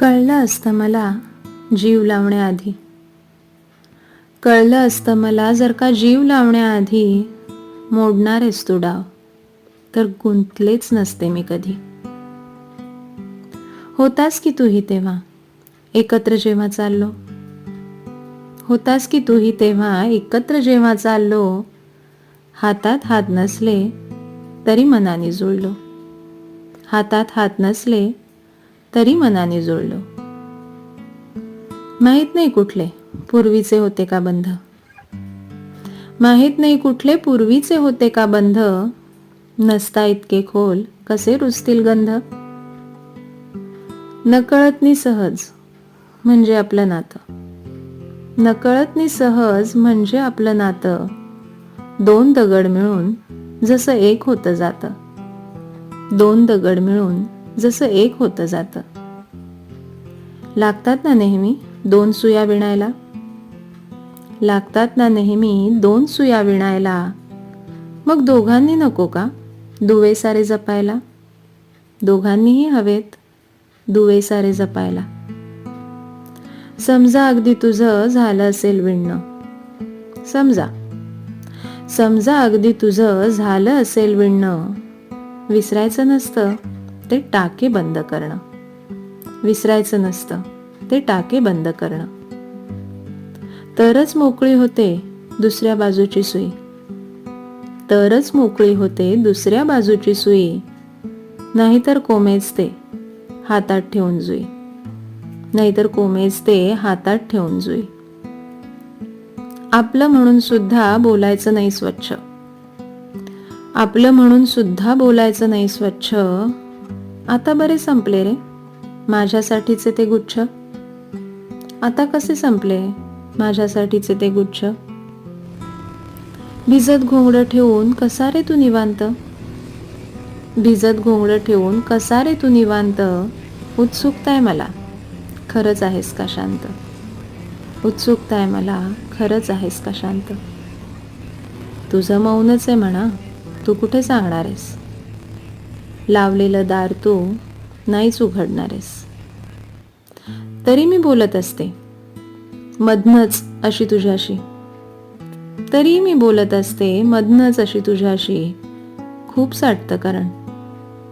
कळलं असतं मला जीव लावण्याआधी. कळलं असतं मला जर का जीव लावण्याआधी मोडणारेस तू डाव तर गुंतलेच नसते मी कधी. होतास की तूही तेव्हा एकत्र जेव्हा चाललो? होतास की तूही तेव्हा एकत्र जेव्हा चाललो? हातात हात नसले तरी मनाने जुळलो. हातात हात नसले तरी मनाने जुळलो. माहीत नाही कुठले पूर्वीचे होते का बंध? माहीत नाही कुठले पूर्वीचे होते का बंध? नसता इतके खोल कसे रुजतील गंध? नकळतनी सहज म्हणजे आपलं नातं. नकळतनी सहज म्हणजे आपलं नातं. दोन दगड मिळून जसं एक होतं जातं. दोन दगड मिळून जसं एक होतं जातं. लागतात ना नेहमी दोन सुया विणायला? लागतात ना नेहमी दोन सुया विणायला? मग दोघांनी नको का दुवे सारे जपायला? दोघांनीही हवेत दुवे सारे जपायला. समजा अगदी तुझं झालं असेल विणणं. समजा. समजा अगदी तुझं झालं असेल विणणं. विसरायचं नसतं. ते टाके बंद करणं. विसरायचं नसतं ते टाके बंद करणं. तरच मोकळी होते दुसऱ्या बाजूची सुई. तरच मोकळी होते दुसऱ्या बाजूची सुई. नाहीतर कोमेजते हातात ठेवून जुई. नाहीतर कोमेजते हातात ठेवून जुई. आपलं म्हणून सुद्धा बोलायचं नाही स्वच्छ. आपलं म्हणून सुद्धा बोलायचं नाही स्वच्छ आता बरे संपले रे? माझ्यासाठीचे ते गुच्छ. आता कसे संपले? माझ्यासाठीचे ते गुच्छ. भिजत घोंगडं ठेवून कसा रे तू निवांत? भिजत घोंगडं ठेवून कसा रे तू निवांत? उत्सुकता आहे मला. खरंच आहेस का शांत? उत्सुकता आहे मला. खरंच आहेस का शांत? तुझं मौनच आहे म्हणा. तू कुठे सांगणार आहेस? लावलेलं दार तू नाहीच उघडणार आहेस तरी मी बोलत असते मधनच अशी तुझ्याशी. तरी मी बोलत असते मधनच अशी तुझ्याशी. खूप साठतं कारण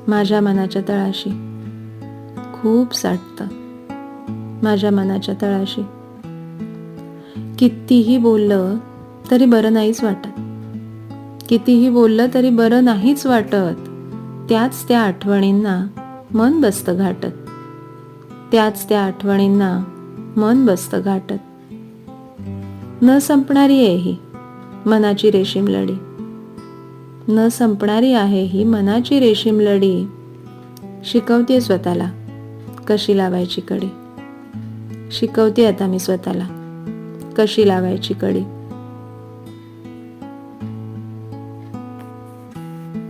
माझ्या मनाच्या तळाशी. खूप साठतं माझ्या मनाच्या तळाशी. कितीही बोललं तरी बरं नाहीच वाटत. कितीही बोललं तरी बरं नाहीच वाटत. त्याच त्या आठवणींना मन बसतं घाटत. त्याच त्या आठवणींना मन बसतं घाटत. न संपणारी आहे ही मनाची रेशीम लढी. न संपणारी आहे ही मनाची रेशीम लढी. शिकवते स्वतःला कशी लावायची कडी. शिकवते आता मी स्वतःला कशी लावायची कडी.